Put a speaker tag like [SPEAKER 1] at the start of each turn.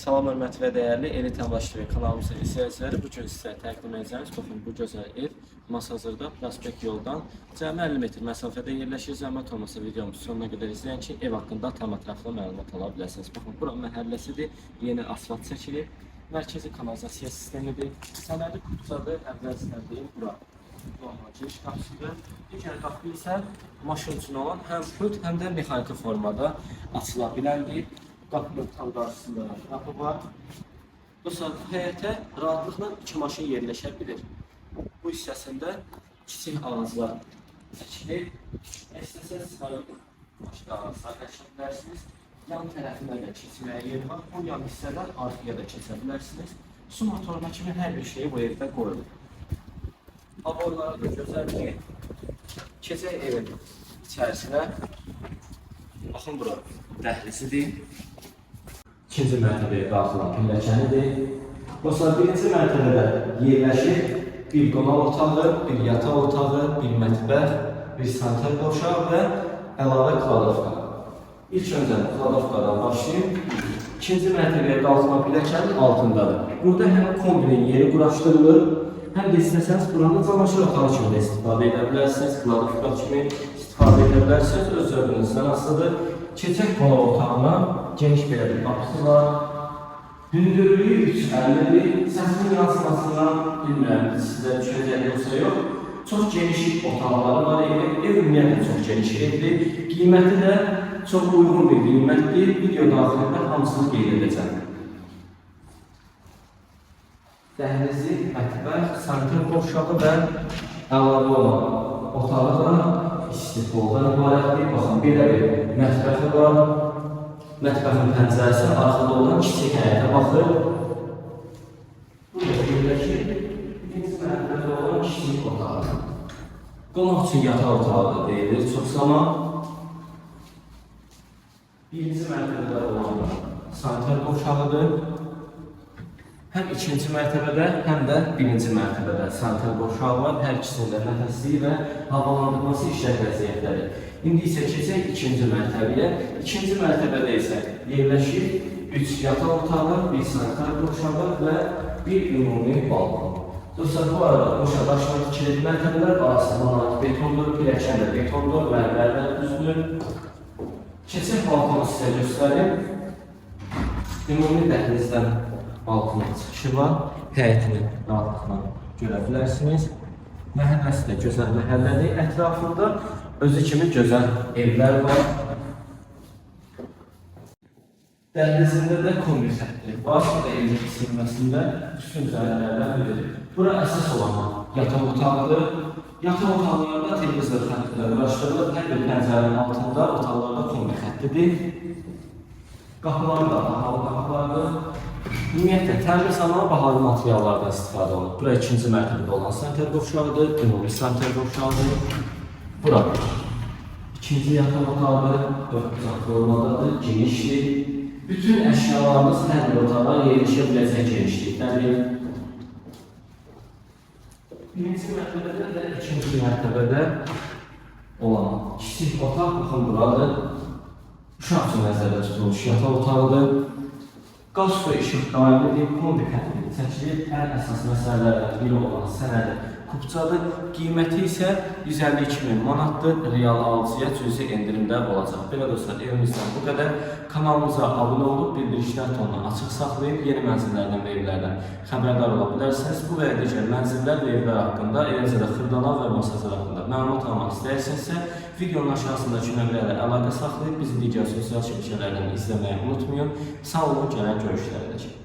[SPEAKER 1] Salam hörmətli və dəyərli Elit Əmlak kanalımızın izləyiciləri, bu gün sizə təqdim edəcəyimiz baxın bu gözəl ev Masazırda prospekt yoldan cəmi 50 metr məsafədə yerləşir. Zəhmət olmasa videomuzu sonuna qədər izləyin ki, ev haqqında tam ətraflı məlumat ala biləsiniz. Baxın, bura məhəlləsidir, yeni asfalt çəkilib, mərkəzi kanalizasiya sistemidir, sənədi kutusadır, əvvəlsindən deyim bura. Normal giriş qapısıdır. Digər qapı isə maşın üçün olan həm put, həm də mexaniki formada açıla. Qapının tam qarşısında qapı var. Bu saat həyətə rahatlıqla iki maşın yerləşə bilir. Bu hissəsində kiçik ağaclar əkilir. İstəsəz sayıq başqa ağaclar əkə bilərsiniz. Yan tərəfində də keçməyə yer var. Bu yan hissədən arxaya da keçə bilərsiniz. Su motoruna kimi hər bir şey bu evdə qoyulur. Aborları da gözəldir. Keçək evin içərisinə. Baxın bura dəhlizidir. İkinci mərtəbəyə qalxılan pilləkənidir. Dostlar, birinci mərtəbədə yerləşir bir qonaq otağı, bir yataq otağı, bir mətbəx, bir sanitar qovşaq və əlavə kladovka. İlk öncə kladovkadan başlayayım. İkinci mərtəbəyə qalxma pilləkənin altındadır. Burada həm kombinin yeri quraşdırılır, həm də istəsəniz buranı camaşır otağı kimi də istifadə edə bilərsiniz, kladovka kimi istifadə edə bilərsiniz, öz zövqünüzdən asılıdır. Keçək qonaq otağına geniş belə bir qapısı var. Hündürlüyü 3.50'dir. Səsinin yansımasından bilmirəm sizə düşəcək yoxsa yox. Çox geniş otaqları var evin. Ev ümumiyyətlə çox geniş evdir. Qiyməti də çox uyğun bir qiymətdir. Video daxilində hamısını qeyd edəcəm. Dəhlizi, mətbəx, sanitar qovşağı və əlavə otağı da istiqboldan ibarətdir. Baxın, belə bir mətbəxi var. Mətbəxin pəncərəsi arxada olan kiçik həyətə baxır. Burada yerləşir ikinci mərtəbədə olan kiçik otaq. Qonaq üçün yataq otağı da deyilir çox zaman. Birinci mərtəbədə olan sanitar qovşağıdır. Həm ikinci mərtəbədə, həm də birinci mərtəbədə sanitar qovşağı var. Hər ikisində nəfəsliyi və havalandırması işlək vəziyyətləri. İndi isə keçək ikinci mərtəbəyə. İkinci mərtəbədə isə yerləşir 3 yataq otağı, bir sanitar qovşağı və bir ümumi balkon. Dostlar, bu arada boşa daşla tikilib mərtəbələr arasında betondur, pilləkən də betondur, mərmərlər düzdür. Keçək balkonu sizə göstərim. Ümumi dəhlizdən balkona çıxışı var. Həyətini rahatlıqla görə bilərsiniz. Məhəlləsi də gözəl məhəllədir. Ətrafında özü kimi gözəl evlər var. Dəhlizində də kombi xətti var. Bu da evin silməsində bütün zərərlərdən biridir. Bura əsas olan yataq otağıdır. Yataq otaqlarında televizor xəttləri uğraşdırılır. Hər bir pəncərənin altında otaqlarda kombi xəttidir. Qapıları da bahalı qapılardır. Ümumiyyətlə, təmir zamanı bahalı materiallardan istifadə olunur. Bura ikinci mərtəbədə olan sanitar qovşağıdır, ümumi sanitar qovşağıdır. Bura ikinci yataq otağıdır, dörd otaq formadadır, genişdir. Bütün əşyalarımız hər bir otağa yerləşə biləcək genişlikdədir. Birinci mərtəbədə və ikinci mərtəbədə olan kiçik otaq baxın buradır. Uşaq üçün nəzərdə tutulmuş yataq otağıdır. Su işıq daimidir, kombi xətti çəkilir. Ən əsas məsələlərdən biri olan sənədi kupçadır. Qiyməti isə 152 min manatdır. Real alıcıya cüzi endirimdə olacaq. Belə dostlar, evimizdən bu qədər. Kanalımıza abunə olub, bildirişlər tonunu açıq saxlayıb, yeni mənzillərdən və evlərdən xəbərdar ola. Bu və digər mənzillər və evlər haqqında, eləcə də xırdalar və masajlar haqqında məlumat almaq istəyirsinizsə, videonun aşağısındakı nömrələrə əlaqə saxlayıb bizi digər sosial şəbəkələrdən izləməyi unutmayın. Sağ olun, gələn görüşlərə dək.